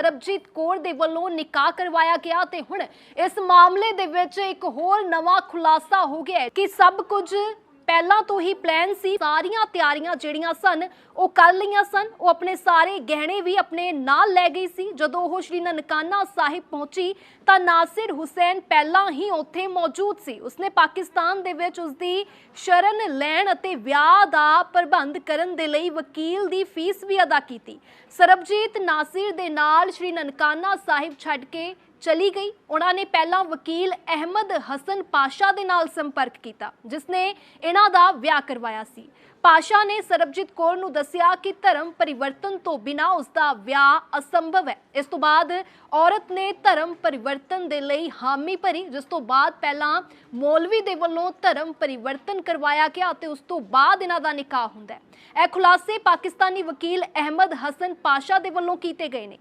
ਸਰਬਜੀਤ ਕੌਰ ਦੇ ਵੱਲੋਂ ਨਿਕਾਹ ਕਰਵਾਇਆ ਗਿਆ ਤੇ ਹੁਣ ਇਸ ਮਾਮਲੇ ਦੇ ਵਿੱਚ ਇੱਕ ਹੋਰ ਨਵਾਂ ਖੁਲਾਸਾ ਹੋ ਗਿਆ ਕਿ ਸਭ ਕੁਝ ਪਹਿਲਾਂ ਤੋਂ ਹੀ ਪਲਾਨ ਸੀ, ਸਾਰੀਆਂ ਤਿਆਰੀਆਂ ਜਿਹੜੀਆਂ ਸਨ, ਉਹ ਕਰ ਲਈਆਂ ਸਨ। ਉਹ ਆਪਣੇ ਸਾਰੇ ਗਹਿਣੇ ਵੀ ਆਪਣੇ ਨਾਲ ਲੈ ਗਈ ਸੀ। ਜਦੋਂ ਉਹ ਸ਼੍ਰੀ ਨਨਕਾਣਾ ਸਾਹਿਬ ਪਹੁੰਚੀ, ਤਾਂ ਨਾਸਿਰ ਹੁਸੈਨ ਪਹਿਲਾਂ ਹੀ ਉੱਥੇ ਮੌਜੂਦ ਸੀ। ਉਸਨੇ ਪਾਕਿਸਤਾਨ ਦੇ ਵਿੱਚ ਉਸਦੀ ਸ਼ਰਨ ਲੈਣ ਅਤੇ ਵਿਆਹ ਦਾ ਪ੍ਰਬੰਧ ਕਰਨ ਦੇ ਲਈ ਵਕੀਲ ਦੀ ਫੀਸ ਵੀ ਅਦਾ ਕੀਤੀ। ਸਰਬਜੀਤ ਨਾਸਿਰ ਦੇ ਨਾਲ ਸ਼੍ਰੀ ਨਨਕਾਨਾ ਸਾਹਿਬ ਛੱਡ ਕੇ ਚਲੀ ਗਈ। ਉਹਨਾਂ ਨੇ ਪਹਿਲਾਂ ਵਕੀਲ ਅਹਿਮਦ ਹਸਨ ਪਾਸ਼ਾ ਦੇ ਨਾਲ ਸੰਪਰਕ ਕੀਤਾ, ਜਿਸ ਨੇ ਇਹਨਾਂ ਦਾ ਵਿਆਹ ਕਰਵਾਇਆ ਸੀ। ਪਾਸ਼ਾ ਨੇ ਸਰਬਜੀਤ ਕੌਰ ਨੂੰ ਦੱਸਿਆ ਕਿ ਧਰਮ ਪਰਿਵਰਤਨ ਤੋਂ ਬਿਨਾ ਉਸ ਦਾ ਵਿਆਹ ਅਸੰਭਵ ਹੈ। ਇਸ ਤੋਂ ਬਾਅਦ ਔਰਤ ਨੇ ਧਰਮ ਪਰਿਵਰਤਨ ਦੇ ਲਈ ਹਾਮੀ ਭਰੀ, ਜਿਸ ਤੋਂ ਬਾਅਦ ਪਹਿਲਾਂ ਮੌਲਵੀ ਦੇ ਵੱਲੋਂ ਧਰਮ ਪਰਿਵਰਤਨ ਕਰਵਾਇਆ ਗਿਆ ਅਤੇ ਉਸ ਤੋਂ ਬਾਅਦ ਇਹਨਾਂ ਦਾ ਨਿਕਾਹ ਹੁੰਦਾ ਹੈ। ਇਹ ਖੁਲਾਸੇ ਪਾਕਿਸਤਾਨੀ ਵਕੀਲ ਅਹਿਮਦ ਹਸਨ ਪਾਸ਼ਾ ਦੇ ਵੱਲੋਂ ਕੀਤੇ ਗਏ ਨੇ।